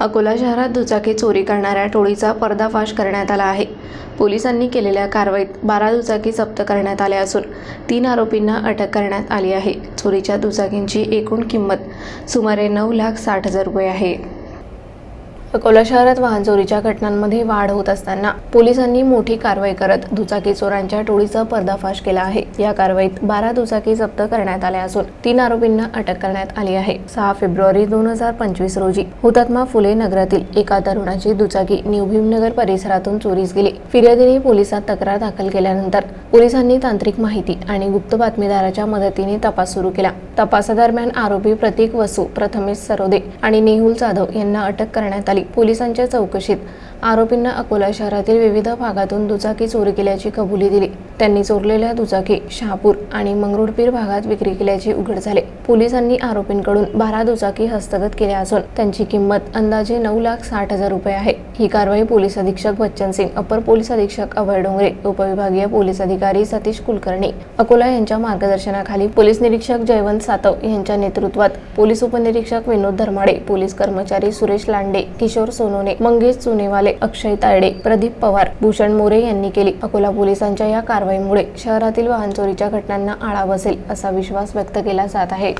अकोला शहरात दुचाकी चोरी करणाऱ्या टोळीचा पर्दाफाश करण्यात आला आहे. पोलिसांनी केलेल्या कारवाईत बारा दुचाकी जप्त करण्यात आल्या असून तीन आरोपींना अटक करण्यात आली आहे. चोरीच्या दुचाकींची एकूण किंमत सुमारे नऊ लाख साठ हजार रुपये आहे. अकोला शहरात वाहन चोरीच्या घटनांमध्ये वाढ होत असताना पोलिसांनी मोठी कारवाई करत दुचाकी चोरांच्या टोळीचा पर्दाफाश केला आहे. या कारवाईत बारा दुचाकी जप्त करण्यात आल्या असून तीन आरोपींना अटक करण्यात आली आहे. सहा फेब्रुवारी दोन हजार पंचवीस रोजी हुतात्मा फुले नगरातील एका तरुणाची दुचाकी न्यू भीमनगर परिसरातून चोरीस गेली. फिर्यादीने पोलिसात तक्रार दाखल केल्यानंतर पोलिसांनी तांत्रिक माहिती आणि गुप्त बातमीदाराच्या मदतीने तपास सुरू केला. तपासादरम्यान आरोपी प्रतीक वसू प्रथमेश सरोदे आणि नेहुल जाधव यांना अटक करण्यात आली. पोलिसांच्या चौकशीत. आरोपींना अकोला शहरातील विविध भागातून दुचाकी चोरी केल्याची कबुली दिली. त्यांनी चोरलेल्या दुचाकी शहापूर आणि मंगरुळपीर भागात विक्री केल्याचे उघड झाले. पोलिसांनी आरोपींकडून बारा दुचाकी हस्तगत केल्या असून त्यांची किंमत अंदाजे नऊ लाख साठ हजार रुपये आहे. ही कारवाई पोलीस अधीक्षक बच्चन सिंग अपर पोलीस अधीक्षक अभय डोंगरे उपविभागीय पोलीस अधिकारी सतीश कुलकर्णी अकोला यांच्या मार्गदर्शनाखाली पोलीस निरीक्षक जयवंत सातव यांच्या नेतृत्वात पोलीस उपनिरीक्षक विनोद धर्माडे पोलीस कर्मचारी सुरेश लांडे किशोर सोनोने मंगेश चुनेवाले अक्षय तायडे प्रदीप पवार भूषण मोरे यांनी केली. अकोला पोलिसांच्या या कारवाईमुळे शहरातील वाहन चोरीच्या घटनांना आळा बसेल असा विश्वास व्यक्त केला जात आहे.